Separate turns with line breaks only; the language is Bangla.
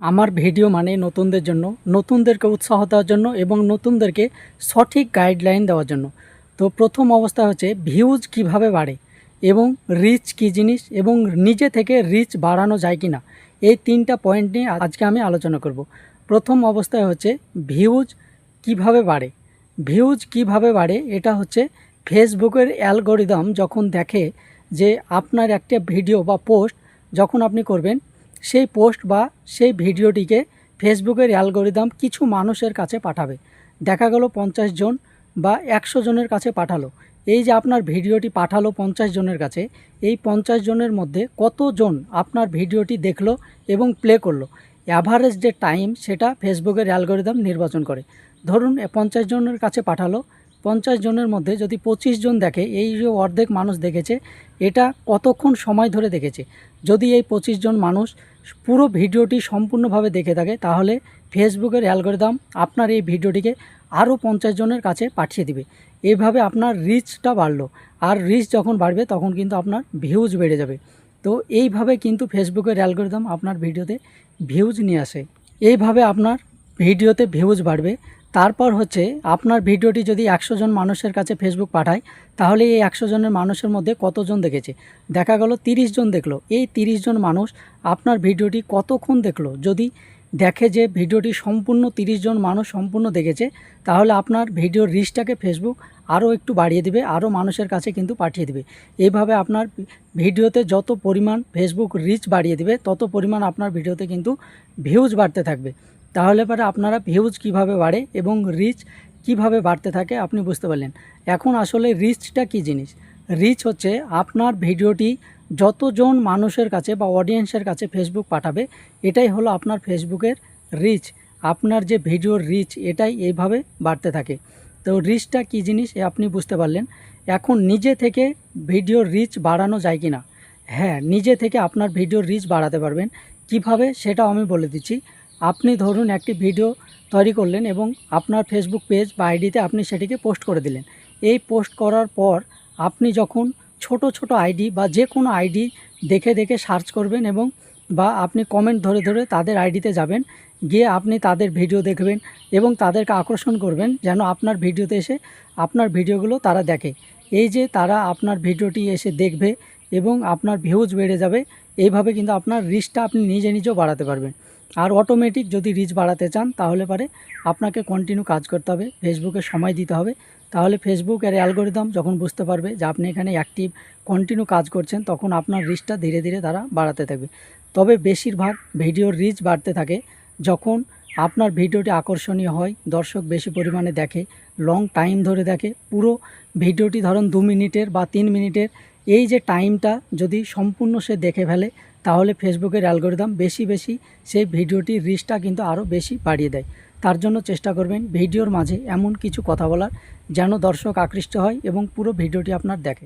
আমার ভিডিও মানে নতুনদের জন্য, নতুনদেরকে উৎসাহ দেওয়ার জন্য এবং নতুনদেরকে সঠিক গাইডলাইন দেওয়ার জন্য। তো প্রথম অবস্থা হচ্ছে ভিউজ কীভাবে বাড়ে এবং রিচ কী জিনিস এবং নিজে থেকে রিচ বাড়ানো যায় কি না এই তিনটা পয়েন্ট নিয়ে আজকে আমি আলোচনা করব। প্রথম অবস্থায় হচ্ছে ভিউজ কীভাবে বাড়ে। ভিউজ কীভাবে বাড়ে এটা হচ্ছে ফেসবুকের অ্যালগোরিদম যখন দেখে যে আপনার একটা ভিডিও বা পোস্ট যখন আপনি করবেন সেই পোস্ট বা সেই ভিডিওটিকে ফেসবুকের অ্যালগোরিদম কিছু মানুষের কাছে পাঠাবে। দেখা গেল পঞ্চাশ জন বা একশো জনের কাছে পাঠালো। এই যে আপনার ভিডিওটি পাঠালো পঞ্চাশ জনের কাছে, এই পঞ্চাশ জনের মধ্যে কতজন আপনার ভিডিওটি দেখল এবং প্লে করল? অ্যাভারেজ যে টাইম সেটা ফেসবুকের অ্যালগোরিদম নির্বাচন করে। ধরুন পঞ্চাশ জনের কাছে পাঠালো। পঞ্চাশ জনের মধ্যে যদি পঁচিশ জন দেখে, এই যে অর্ধেক মানুষ দেখেছে, এটা কতক্ষণ সময় ধরে দেখেছে? যদি এই পঁচিশ জন মানুষ পুরো ভিডিওটি সম্পূর্ণভাবে দেখে থাকে, তাহলে ফেসবুকের অ্যালগোরিদম আপনার এই ভিডিওটিকে আরও পঞ্চাশ জনের কাছে পাঠিয়ে দিবে। এভাবে আপনার রিচটা বাড়লো। আর রিচ যখন বাড়বে, তখন কিন্তু আপনার ভিউজ বেড়ে যাবে। তো এইভাবে কিন্তু ফেসবুকের অ্যালগোরিদম আপনার ভিডিওতে ভিউজ নিয়ে আসে। এইভাবে আপনার ভিডিওতে ভিউজ বাড়বে। তারপর হচ্ছে আপনার ভিডিওটি যদি একশো জন মানুষের কাছে ফেসবুক পাঠায়, তাহলে এই একশো জনের মানুষের মধ্যে কতজন দেখেছে? দেখা গেল তিরিশ জন দেখল। এই তিরিশ জন মানুষ আপনার ভিডিওটি কতক্ষণ দেখল? যদি দেখে যে ভিডিওটি সম্পূর্ণ তিরিশ জন মানুষ সম্পূর্ণ দেখেছে, তাহলে আপনার ভিডিওর রিচটাকে ফেসবুক আরও একটু বাড়িয়ে দিবে, আরও মানুষের কাছে কিন্তু পাঠিয়ে দিবে। এইভাবে আপনার ভিডিওতে যত পরিমাণ ফেসবুক রিচ বাড়িয়ে দিবে, তত পরিমাণ আপনার ভিডিওতে কিন্তু ভিউজ বাড়তে থাকবে। তাহলে পরে আপনারা ভিউজ কীভাবে বাড়ে এবং রিচ কীভাবে বাড়তে থাকে আপনি বুঝতে পারলেন। এখন আসলে রিচটা কি জিনিস? রিচ হচ্ছে আপনার ভিডিওটি যতজন মানুষের কাছে বা অডিয়েন্সের কাছে ফেসবুক পাঠাবে, এটাই হলো আপনার ফেসবুকের রিচ আপনার যে ভিডিওর রিচ এটাই এইভাবে বাড়তে থাকে। তো রিচটা কি জিনিস আপনি বুঝতে পারলেন। এখন নিজে থেকে ভিডিওর রিচ বাড়ানো যায় কি না হ্যাঁ নিজে থেকে আপনার ভিডিওর রিচ বাড়াতে পারবেন। কীভাবে সেটাও আমি বলে দিচ্ছি। আপনি ধরুন একটি ভিডিও তৈরি করলেন এবং আপনার ফেসবুক পেজ বা আইডিতে আপনি সেটিকে পোস্ট করে দিলেন। এই পোস্ট করার পর আপনি যখন ছোট ছোট আইডি বা যে কোনো আইডি দেখে দেখে সার্চ করবেন এবং বা আপনি কমেন্ট ধরে ধরে তাদের আইডিতে যাবেন। গিয়ে আপনি তাদের ভিডিও দেখবেন এবং তাদেরকে আকর্ষণ করবেন যেন আপনার ভিডিওতে এসে আপনার ভিডিওগুলো তারা দেখে। এই যে তারা আপনার ভিডিওটি এসে দেখবে এবং আপনার ভিউজ বেড়ে যাবে, এইভাবে কিন্তু আপনার রিচটা আপনি নিজে, নিজেও বাড়াতে পারবেন। আর অটোমেটিক যদি রিচ বাড়াতে চান, তাহলে পারে আপনাকে কন্টিনিউ কাজ করতে হবে ফেসবুকে সময় দিতে হবে। তাহলে ফেসবুক এর অ্যালগোরিদম যখন বুঝতে পারবে যে আপনি এখানে অ্যাক্টিভ কন্টিনিউ কাজ করছেন, তখন আপনার রিচটা ধীরে ধীরে তারা বাড়াতে থাকবে। তবে বেশিরভাগ ভিডিওর রিচ বাড়তে থাকে যখন আপনার ভিডিওটি আকর্ষণীয় হয়, দর্শক বেশি পরিমাণে দেখে লং টাইম ধরে দেখে, পুরো ভিডিওটি ধরুন দু মিনিটের বা তিন মিনিটের এই যে টাইমটা যদি সম্পূর্ণ সে দেখে ফেলে, তাহলে ফেসবুকের অ্যালগোরিদম বেশি বেশি সেই ভিডিওটির রিচটা কিন্তু আরও বেশি বাড়িয়ে দেয়। তার জন্য চেষ্টা করবেন ভিডিওর মাঝে এমন কিছু কথা বলার, যেন দর্শক আকৃষ্ট হয় এবং পুরো ভিডিওটি আপনার দেখে।